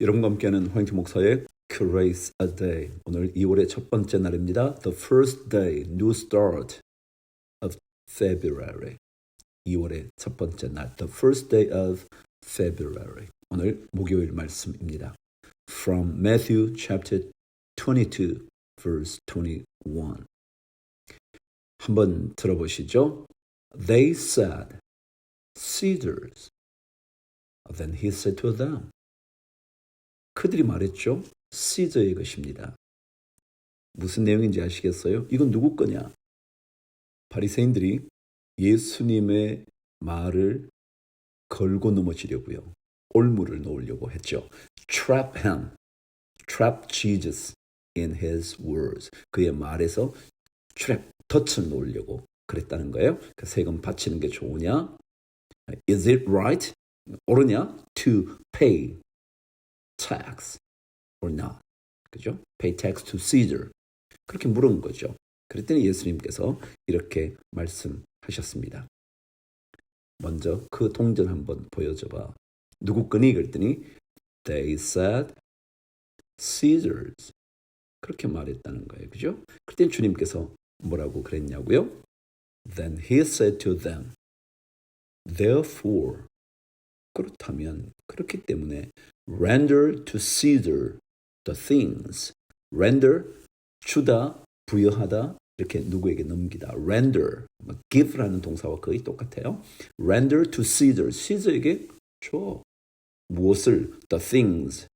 여러분과 함께하는 화영태 목사의 Grace a Day. 오늘 2월의 첫 번째 날입니다. The first day, new start of February. 2월의 첫 번째 날, the first day of February. 오늘 목요일 말씀입니다. From Matthew chapter 22, verse 21. 한번 들어보시죠. They said, Caesar's. Then he said to them, 그들이 말했죠. 시저의 것입니다. 무슨 내용인지 아시겠어요? 이건 누구 거냐? 바리새인들이 예수님의 말을 걸고 넘어지려고요. 올무를 놓으려고 했죠. Trap him. Trap Jesus in his words. 그의 말에서 trap, 덫을 놓으려고 그랬다는 거예요. 그 세금 바치는 게 좋으냐? Is it right? 옳으냐? To pay tax or not. 그죠? Pay tax to Caesar. 그렇게 물은 거죠. 그랬더니 예수님께서 이렇게 말씀하셨습니다. 먼저 그 동전 한번 보여줘 봐. 누구 거니? 그랬더니 they said Caesar's. 그렇게 말했다는 거예요. 그죠? 그랬더니 주님께서 뭐라고 그랬냐고요? Then he said to them, Therefore, 그렇다면 그렇기 때문에 render to Caesar the things. render 주다, 부여하다 이렇게 누구에게 넘기다. render 뭐 give라는 동사와 거의 똑같아요. render to Caesar. Caesar에게 줘. 무엇을 the things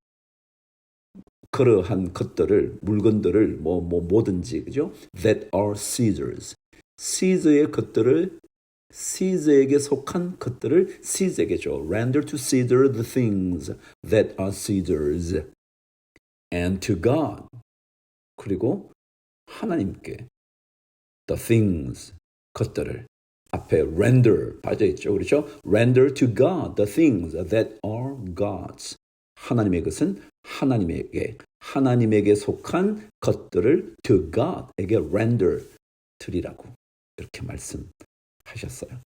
그러한 것들을 물건들을 뭐뭐 뭐든지 그죠? that are Caesar's. Caesar의 것들을 Caesar에게 속한 것들을 Caesar에게 줘. Render to Caesar the things that are Caesar's and to God. 그리고 하나님께 the things 것들을 앞에 render 빠져 있죠. 그렇죠? Render to God the things that are God's. 하나님의 것은 하나님에게 하나님에게 속한 것들을 to God에게 render 드리라고 이렇게 말씀 하셨어요.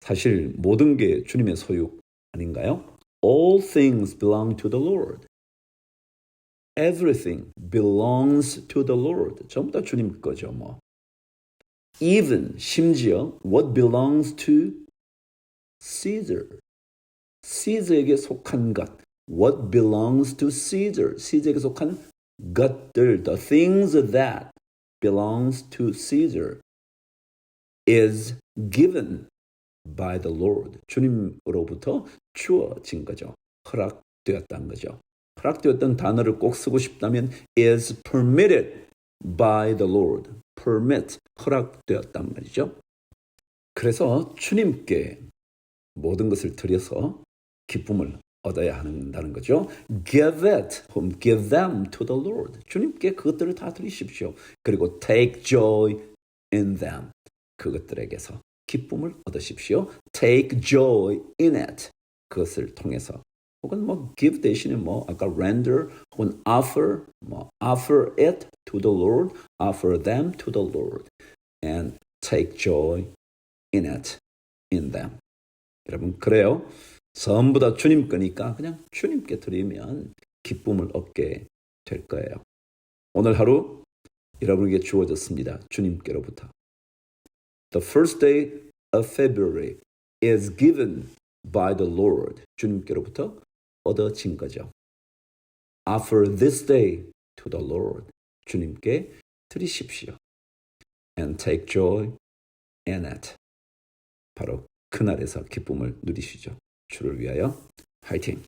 사실 모든 게 주님의 소유 아닌가요? All things belong to the Lord. Everything belongs to the Lord. 전부 다 주님 거죠, 뭐. Even 심지어 what belongs to Caesar. Caesar에게 속한 것. What belongs to Caesar. Caesar에게 속한 것들. The things that belongs to Caesar is given by the Lord. 주님으로부터 주어진 거죠. 허락되었다는 거죠. 허락되었던 단어를 꼭 쓰고 싶다면 is permitted by the Lord. permit, 허락되었단 말이죠. 그래서 주님께 모든 것을 드려서 기쁨을 얻어야 한다는 거죠. Give it, give them to the Lord. 주님께 그것들을 다 드리십시오. 그리고 take joy in them. 그것들에게서 기쁨을 얻으십시오. Take joy in it. 그것을 통해서 혹은 뭐 give 대신에 뭐 아까 render 혹은 offer 뭐 offer it to the Lord, offer them to the Lord, and take joy in it, in them. 여러분 그래요. 전부 다 주님 거니까 그냥 주님께 드리면 기쁨을 얻게 될 거예요. 오늘 하루 여러분에게 주어졌습니다. 주님께로부터. The first day of February is given by the Lord. 주님께로부터 얻어진 거죠. Offer this day to the Lord. 주님께 드리십시오. And take joy in it. 바로 그날에서 기쁨을 누리시죠. 주를 위하여 화이팅!